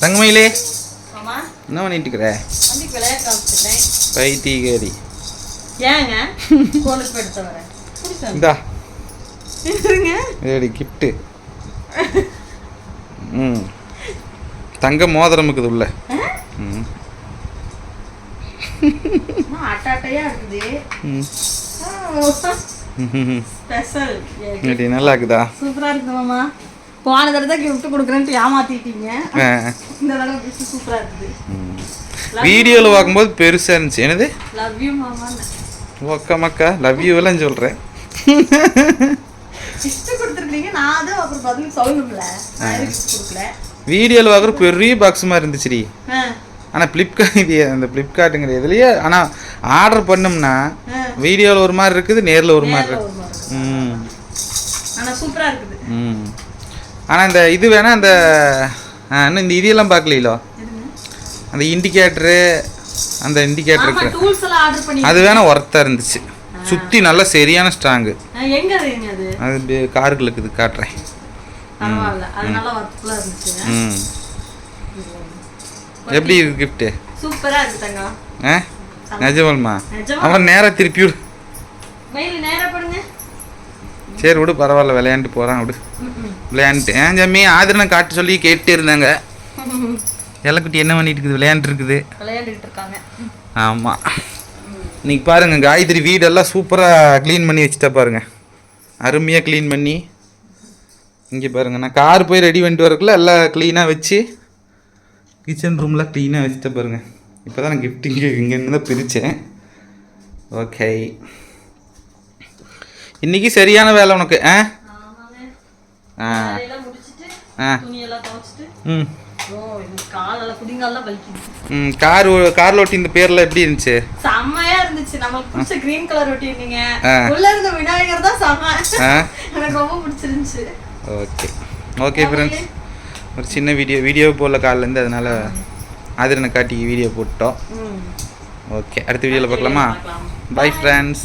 தங்கமயிலே. என்ன பண்ணிட்டு இருக்கிற பைத்தியகாரி ஏங்க? கோலுக்கு எடுத்து வரேன். பிடிச்சா இந்தா. இதோட கிஃப்ட்டு. ம். தங்க மோதிரம் இருக்குது உள்ள. ம். நல்லா இருக்குதா. சூப்பரா இருக்குது மாமா. போன தடவை gift கொடுக்குறேன்ட்டு ஏமாத்திட்டீங்க. இந்த தடவை gift சூப்பரா இருக்குது. வீடியோவில் பார்க்கும்போது பெருசாக இருந்துச்சு. என்னது? லவ் யூ மாமான்னு ஒக்க மக்கா. லவ் யூ எல்லாம் சொல்கிறேன் வீடியோவில் பார்க்குற பெரிய பாக்ஸ் மாதிரி இருந்துச்சுடி. ஆனால் ஃப்ளிப்கார்ட் இது அந்த ஃப்ளிப்கார்ட்டுங்கிற இதுலேயே ஆனால் ஆர்டர் பண்ணோம்னா. வீடியோவில் ஒரு மாதிரி இருக்குது நேரில் ஒரு மாதிரி நேர்ல இருக்கு. ஒரு மாதிரி இருக்கு. ம். ஆனா சூப்பரா இருக்குது. ம். ஆனால் இந்த இது வேணா அந்த இன்னும் இந்த இதெல்லாம் எதுங்க? அந்த இண்டிகேட்டரு அந்த இண்டிகேட்டர் ஆமா இருக்கு டூல்ஸ் எல்லாம் ஆர்டர் பண்ணி அது வேணா ஒர்த்தாக இருந்துச்சு. சுற்றி நல்லா சரியான ஸ்ட்ராங்கு அது காருக்கு இருக்குது காட்டுறேன். ம். எப்படி இருக்கு கிஃப்ட்டு சூப்பரா இருக்கு தங்கம். ஆ? நிஜமாலுமா? நிஜமா? அவன் நேராக திருப்பி விடு. சரி விடு பரவாயில்ல விளையாண்டு போகிறான் விடு. ம்ம். விளையாண்டுட்டு ஏன் ஜம்மி ஆதரனை காட்ட சொல்லி கேட்டுட்டே இருந்தாங்க. எல்லக்குட்டி என்ன பண்ணிட்டு இருக்குது? விளையாண்டு இருக்காங்க. ஆமாம் இன்னைக்கு பாருங்க காயத்ரி வீடெல்லாம் சூப்பராக க்ளீன் பண்ணி வச்சுட்டா பாருங்க. அருமையாக க்ளீன் பண்ணி. இங்கே பாருங்க நான் கார் போய் ரெடி பண்ணிட்டு வரக்குள்ள எல்லாம் க்ளீனாக வச்சு கிச்சன் ரூம்லாம் க்ளீனாக வச்சுட்டா பாருங்க. இப்போ தான் நான் கிஃப்ட் இங்கே இங்கேருந்து தான் பிரித்தேன் ஓகே இன்னைக்கு சரியான வேலை உனக்கு ஆ? ஆ. ஆ. ம். ம் கார் காரில் ஓட்டி இந்த பேரில் எப்படி இருந்துச்சு? செம்மையா இருந்துச்சு. நமக்கு பிடிச்ச கிரீன் கலர் ஒட்டியிருந்தீங்க. ஆ. உள்ள இருந்த விநாயகர் தான் செம்ம ஆ. எனக்கு ரொம்ப பிடிச்சிருந்துச்சு. ஓகே. ஓகே ஃப்ரெண்ட்ஸ் ஒரு சின்ன வீடியோ வீடியோ போடல காலிலேருந்து அதனால் ஆதிரனை காட்டி வீடியோ போட்டோம். ஓகே அடுத்த வீடியோவில் பார்க்கலாமா? பார்க்கலாம். Bye friends